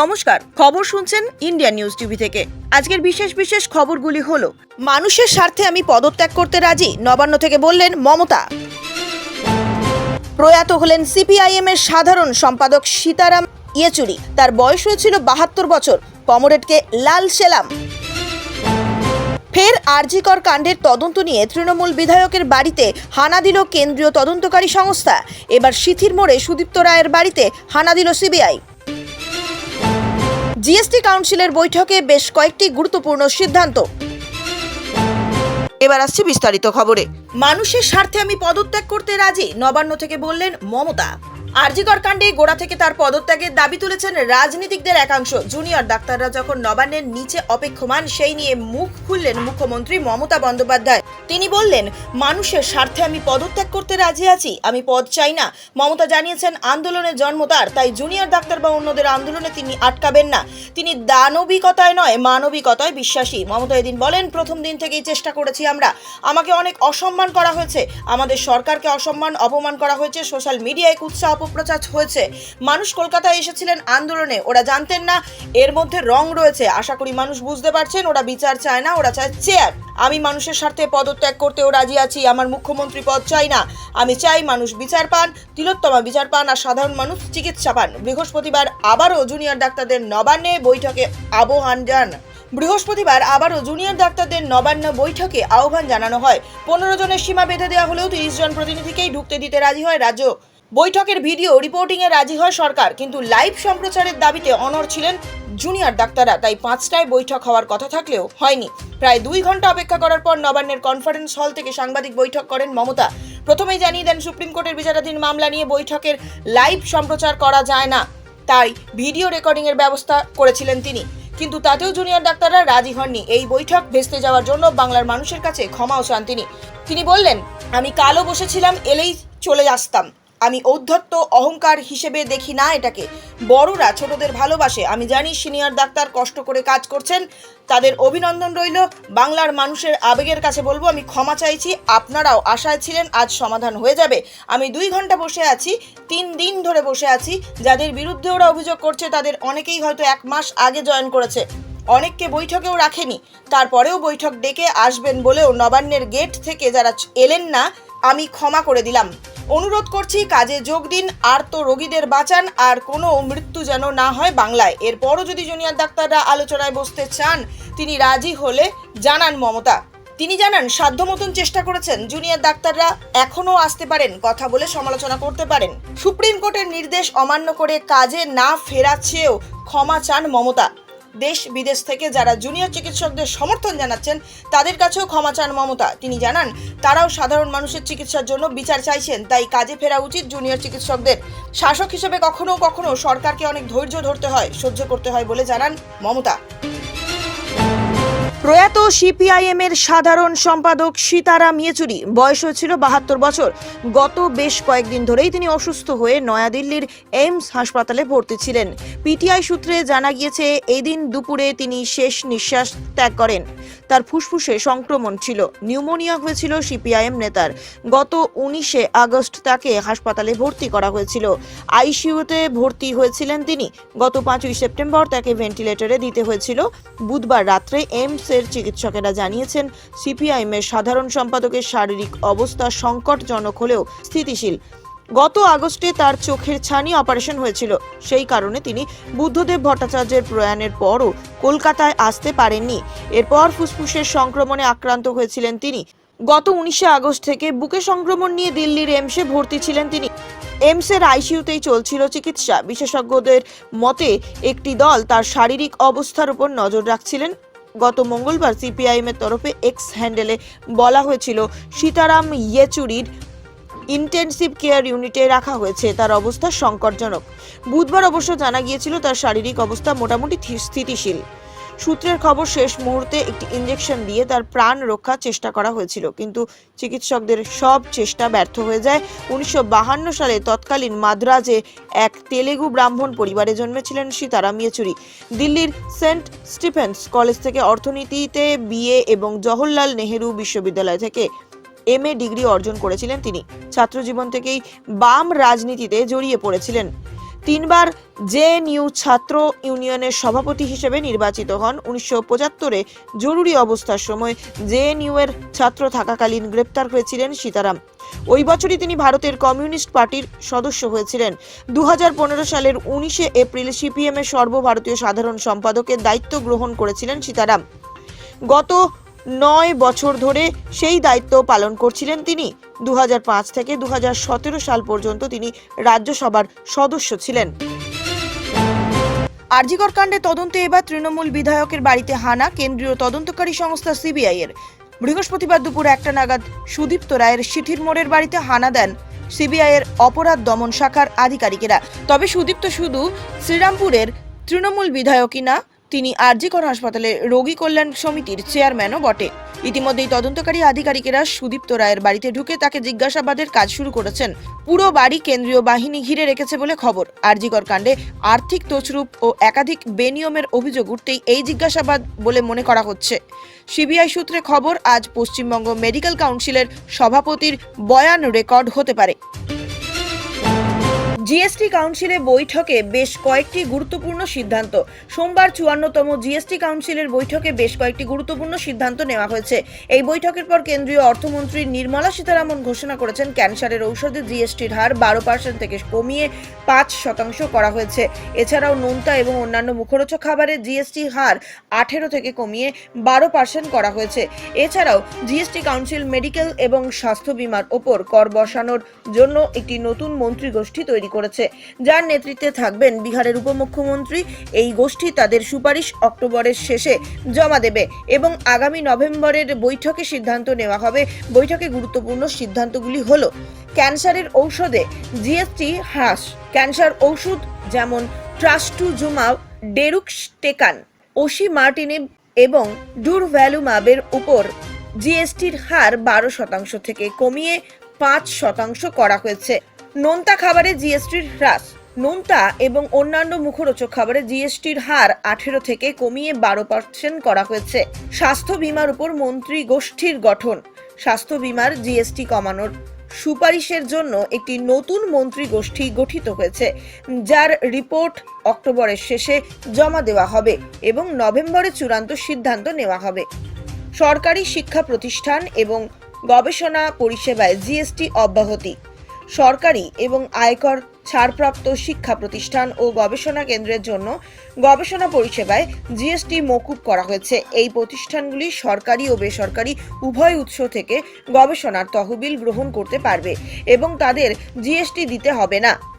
নমস্কার, খবর শুনছেন ইন্ডিয়া নিউজ টিভি থেকে। আজকের বিশেষ বিশেষ খবরগুলি হলো, মানুষের স্বার্থে আমি পদত্যাগ করতে রাজি, নবান্ন থেকে বললেন মমতা। প্রয়াত হলেন সিপিআইএম এর সাধারণ সম্পাদক সীতারাম ইয়েচুরি, তার বয়স হয়েছিল বাহাত্তর বছর, কমরেডকে লাল সেলাম। ফের আরজিকর কাণ্ডের তদন্ত নিয়ে তৃণমূল বিধায়কের বাড়িতে হানা দিল কেন্দ্রীয় তদন্তকারী সংস্থা, এবার সিথির মোড়ে সুদীপ্ত রায়ের বাড়িতে হানা দিল সিবিআই। জিএসটি কাউন্সিলের বৈঠকে বেশ কয়েকটি গুরুত্বপূর্ণ সিদ্ধান্ত। এবার আসছে বিস্তারিত খবরে। মানুষের স্বার্থে আমি পদত্যাগ করতে রাজি, নবান্ন থেকে বললেন মমতা। আরজিকর কাণ্ডে গোড়া থেকে তার পদত্যাগের দাবি তুলেছেন রাজনীতিকদের একাংশ। জুনিয়র ডাক্তাররা যখন নবান্নের নিচে অপেক্ষমান, সেই নিয়ে মুখ খুললেন মুখ্যমন্ত্রী মমতা বন্দ্যোপাধ্যায়। তিনি বললেন, মানুষের স্বার্থে আমি পদত্যাগ করতে রাজি আছি, আমি পদ চাই না। মমতা জানিয়েছেন আন্দোলনের জন্ম তার, তাই জুনিয়র ডাক্তার বা অন্যদের আন্দোলনে তিনি আটকাবেন না। তিনি দানবিকতায় নয়, মানবিকতায় বিশ্বাসী। মমতা এদিন বলেন, প্রথম দিন থেকেই চেষ্টা করেছি আমরা। আমাকে অনেক অসম্মান করা হয়েছে। আমাদের সরকারকে অসম্মান, অপমান করা হয়েছে। সোশ্যাল মিডিয়ায় কুৎসা অপপ্রচার হয়েছে। মানুষ কলকাতায় এসেছিলেন আন্দোলনে। ওরা জানতেন না, এর মধ্যে রং রয়েছে। আশা করি মানুষ বুঝতে পারছেন, ওরা বিচার চায় না, ওরা চায় চেয়ার। আমি মানুষের স্বার্থে পদত্যাগ করতেও রাজি আছি, আমার মুখ্যমন্ত্রী পদ চাই না। আমি চাই মানুষ বিচার পান, তিলোত্তমা বিচার পান, আর সাধারণ মানুষ চিকিৎসা পান। বৃহস্পতিবার আবারও জুনিয়র ডাক্তারদের নবান্নে বৈঠকে আবহান যান বৃহস্পতিবার আবারও জুনিয়র ডাক্তারদের নবান্ন বৈঠকে আহ্বান জানানো হয়। পনেরো জনের সীমা বেঁধে দেওয়া হলেও তিরিশ জন প্রতিনিধিকেই ঢুকতে দিতে রাজি হয় রাজ্য। বৈঠকের ভিডিও রিপোর্টিংয়ে রাজি হয় সরকার, কিন্তু লাইভ সম্প্রচারের দাবিতে অনর ছিলেন জুনিয়র ডাক্তাররা, তাই পাঁচটায় বৈঠক হওয়ার কথা থাকলেও হয়নি। প্রায় দুই ঘণ্টা অপেক্ষা করার পর নবান্নের কনফারেন্স হল থেকে সাংবাদিক বৈঠক করেন মমতা। প্রথমেই জানিয়ে দেন, সুপ্রিম কোর্টের বিচারাধীন মামলা নিয়ে বৈঠকের লাইভ সম্প্রচার করা যায় না। তাই ভিডিও রেকর্ডিংয়ের ব্যবস্থা করেছিলেন তিনি। কিন্তু তাতেও জুনিয়র ডাক্তাররা রাজি হননি। এই বৈঠক ভেস্তে যাওয়ার জন্য বাংলার মানুষের কাছে ক্ষমাও চান তিনি। তিনি বললেন, আমি কালো বসেছিলাম, এলেই চলে আসতাম। আমি ঔদ্ধত্য, অহংকার হিসেবে দেখি না এটাকে। বড়রা ছোটদের ভালোবাসে। আমি জানি সিনিয়র ডাক্তার কষ্ট করে কাজ করছেন। তাদের অভিনন্দন রইল। বাংলার মানুষের আবেগের কাছে বলব, আমি ক্ষমা চাইছি। আপনারাও আশায় ছিলেন, আজ সমাধান হয়ে যাবে। আমি দুই ঘণ্টা বসে আছি, তিন দিন ধরে বসে আছি। যাদের বিরুদ্ধে ওরা অভিযোগ করছে, তাদের অনেকেই হয়তো এক মাস আগে জয়েন করেছে। অনেককে বৈঠকেও রাখেনি। তারপরেও বৈঠক ডেকে আসবেন বলেও নবান্নের গেট থেকে যারা এলেন না, আমি ক্ষমা করে দিলাম। অনুরোধ করছি, কাজে যোগ দিন, আর তো রোগীদের বাঁচান, আর কোনো মৃত্যু যেন না হয় বাংলায়। এরপরও যদি জুনিয়র ডাক্তাররা আলোচনায় বসতে চান, তিনি রাজি হলে জানান মমতা। তিনি জানান, সাধ্য মতন চেষ্টা করেছেন, জুনিয়র ডাক্তাররা এখনও আসতে পারেন, কথা বলে সমালোচনা করতে পারেন। সুপ্রিম কোর্টের নির্দেশ অমান্য করে কাজে না ফেরা চেয়েও ক্ষমা চান মমতা। দেশ বিদেশ থেকে যারা জুনিয়র চিকিৎসকদের সমর্থন জানাচ্ছেন, তাদের কাছেও ক্ষমা চান মমতা। তিনি জানান, তারাও সাধারণ মানুষের চিকিৎসার জন্য বিচার চাইছেন, তাই কাজে ফেরা উচিত জুনিয়র চিকিৎসকদের। শাসক হিসেবে কখনো কখনো সরকারকে অনেক ধৈর্য ধরতে হয়, সহ্য করতে হয় বলে জানান মমতা। প্রয়াত সিপিআইএম এর সাধারণ সম্পাদক সীতারাম ইয়েচুরি। বয়স হয়েছিল বাহাত্তর বছর। গত বেশ কয়েকদিন ধরেই তিনি অসুস্থ হয়ে নয়াদিল্লির এইমস হাসপাতালে ভর্তি ছিলেন। পিটিআই সূত্রে জানা গিয়েছে, এদিন দুপুরে তিনি শেষ নিঃশ্বাস ত্যাগ করেন। তার ফুসফুসে সংক্রমণ ছিল। নিউমোনিয়া হয়েছিল সিপিআইএম নেতার। গত উনিশে আগস্ট তাকে হাসপাতালে ভর্তি করা হয়েছিল। আইসিইউতে ভর্তি হয়েছিলেন তিনি। গত পাঁচই সেপ্টেম্বর তাকে ভেন্টিলেটরে দিতে হয়েছিল। বুধবার রাত্রে এইমস এর চিকিৎসকেরা জানিয়েছেন সিপিআইএম এর সাধারণ সম্পাদকের শারীরিক অবস্থা সংকটজনক হলেও স্থিতিশীল। গত আগস্টে তার চোখের ছানি অপারেশন হয়েছিল। সেই কারণে তিনি বুদ্ধদেব ভট্টাচার্যের প্রয়াণের পরও কলকাতায় আসতে পারেননি। এরপর ফুসফুসের সংক্রমণে আক্রান্ত হয়েছিলেন তিনি। গত উনিশে আগস্ট থেকে বুকে সংক্রমণ নিয়ে দিল্লির এমসে ভর্তি ছিলেন তিনি। এমসের আইসিইউতেই চলছিল চিকিৎসা। বিশেষজ্ঞদের মতে, একটি দল তার শারীরিক অবস্থার উপর নজর রাখছিলেন। গত মঙ্গলবার সিপিআইএম এর তরফে এক্স হ্যান্ডেলে বলা হয়েছিল, সীতারাম ইয়েচুরির ইন্টেনসিভ কেয়ার ইউনিটে রাখা হয়েছে। তার অবস্থা সংকটজনক। বুধবার অবশ্য জানা গিয়েছিল তার শারীরিক অবস্থা মোটামুটি স্থিতিশীল। সূত্রের খবর, শেষ মুহূর্তে একটি ইঞ্জেকশন দিয়ে তার প্রাণ রক্ষার চেষ্টা করা হয়েছিল। কিন্তু চিকিৎসকদের সব চেষ্টা ব্যর্থ হয়ে যায়। উনিশশো সালে তৎকালীন মাদ্রাজে এক তেলেগু ব্রাহ্মণ পরিবারে জন্মেছিলেন সীতারাম ইয়েচুরি। দিল্লির সেন্ট স্টিফেন্স কলেজ থেকে অর্থনীতিতে বিএ এবং জওহরলাল নেহেরু বিশ্ববিদ্যালয় থেকে এম এ ডিগ্রি অর্জন করেছিলেন তিনি। ছাত্রজীবন থেকেই বাম রাজনীতিতে জড়িয়ে পড়েছিলেন। তিনবার জেএনইউ ছাত্র ইউনিয়নের সভাপতি হিসেবে নির্বাচিত হন। উনিশশো পঁচাত্তরে জরুরি অবস্থার সময় জেএনইউ এর ছাত্র থাকাকালীন গ্রেপ্তার হয়েছিলেন সীতারাম। ওই বছরই তিনি ভারতের কমিউনিস্ট পার্টির সদস্য হয়েছিলেন। দু হাজার পনেরো সালের উনিশে এপ্রিল সিপিএম এর সর্বভারতীয় সাধারণ সম্পাদকের দায়িত্ব গ্রহণ করেছিলেন সীতারাম। গত নয় বছর ধরে সেই দায়িত্ব পালন করছিলেন তিনি। দু হাজার পাঁচ থেকে দু হাজার সতেরো সাল পর্যন্ত তিনি রাজ্যসভার সদস্য ছিলেন। আরজিকর কাণ্ডে তদন্তে এবার তৃণমূল বিধায়কের বাড়িতে হানা কেন্দ্রীয় তদন্তকারী সংস্থা সিবিআই এর। বৃহস্পতিবার দুপুর একটা নাগাদ সুদীপ্ত রায়ের সিঠির মোড়ের বাড়িতে হানা দেন সিবিআই এর অপরাধ দমন শাখার আধিকারিকেরা। তবে সুদীপ্ত শুধু শ্রীরামপুরের তৃণমূল বিধায়কই না তিনি আরজিকর হাসপাতালে রোগী কল্যাণ সমিতির চেয়ারম্যানও বটে। ইতিমধ্যেই তদন্তকারী আধিকারিকেরা সুদীপ্ত রায়ের বাড়িতে ঢুকে তাকে জিজ্ঞাসাবাদের কাজ শুরু করেছেন। পুরো বাড়ি কেন্দ্রীয় বাহিনী ঘিরে রেখেছে বলে খবর। আরজিকর কাণ্ডে আর্থিক তছরূপ ও একাধিক বেনিয়মের অভিযোগ উঠতেই এই জিজ্ঞাসাবাদ বলে মনে করা হচ্ছে। সিবিআই সূত্রে খবর, আজ পশ্চিমবঙ্গ মেডিকেল কাউন্সিলের সভাপতির বয়ান রেকর্ড হতে পারে। জিএসটি কাউন্সিলে বৈঠকে বেশ কয়েকটি গুরুত্বপূর্ণ সিদ্ধান্ত। সোমবার চুয়ান্নতম জিএসটি কাউন্সিলের বৈঠকে বেশ কয়েকটি গুরুত্বপূর্ণ সিদ্ধান্ত নেওয়া হয়েছে। এই বৈঠকের পর কেন্দ্রীয় অর্থমন্ত্রী নির্মলা সীতারামন ঘোষণা করেছেন, ক্যান্সারের ঔষধে জিএসটির হার বারো পার্সেন্ট থেকে কমিয়ে পাঁচ শতাংশ করা হয়েছে। এছাড়াও নোনতা এবং অন্যান্য মুখরোচক খাবারের জিএসটি হার আঠেরো থেকে কমিয়ে বারো পার্সেন্ট করা হয়েছে। এছাড়াও জিএসটি কাউন্সিল মেডিকেল এবং স্বাস্থ্য বিমার ওপর কর বসানোর জন্য একটি নতুন মন্ত্রী গোষ্ঠী তৈরি করেছে। যার নেতৃত্বে থাকবেন বিহারের উপমুখ্যমন্ত্রী। এই গোষ্ঠী তাদের সুপারিশ অক্টোবরের শেষে জমা দেবে এবং আগামী নভেম্বরের বৈঠকে সিদ্ধান্ত নেওয়া হবে। বৈঠকে গুরুত্বপূর্ণ সিদ্ধান্তগুলি হলো, ক্যান্সারের ঔষধে জিএসটি হ্রাস, ক্যান্সার ঔষধ যেমন ট্রাস্টুজুমাব, ডেরুক্সটেকান ওসি মার্টিনিব এবং ডুর ডুরভ্যালুমাবের উপর জিএসটির হার বারো শতাংশ থেকে কমিয়ে পাঁচ শতাংশ করা হয়েছে। নোনতা খাবারে জিএসটির হ্রাস। নোনতা এবং অন্যান্য মুখরোচক খাবারে জিএসটির হার আঠেরো থেকে কমিয়ে বারো পার্সেন্ট করা হয়েছে। স্বাস্থ্য বিমার উপর মন্ত্রী গোষ্ঠীর গঠন। স্বাস্থ্য বিমার জিএসটি কমানোর সুপারিশের জন্য একটি নতুন মন্ত্রী গোষ্ঠী গঠিত হয়েছে, যার রিপোর্ট অক্টোবরের শেষে জমা দেওয়া হবে এবং নভেম্বরে চূড়ান্ত সিদ্ধান্ত নেওয়া হবে। সরকারি শিক্ষা প্রতিষ্ঠান এবং গবেষণা পরিষেবায় জিএসটি অব্যাহতি। সরকারি এবং আয়কর ছাড়প্রাপ্ত শিক্ষা প্রতিষ্ঠান ও গবেষণা কেন্দ্রের জন্য গবেষণা পরিষেবায় জিএসটি মকুব করা হয়েছে। এই প্রতিষ্ঠানগুলি সরকারি ও বেসরকারি উভয় উৎস থেকে গবেষণার তহবিল গ্রহণ করতে পারবে এবং তাদের জিএসটি দিতে হবে না।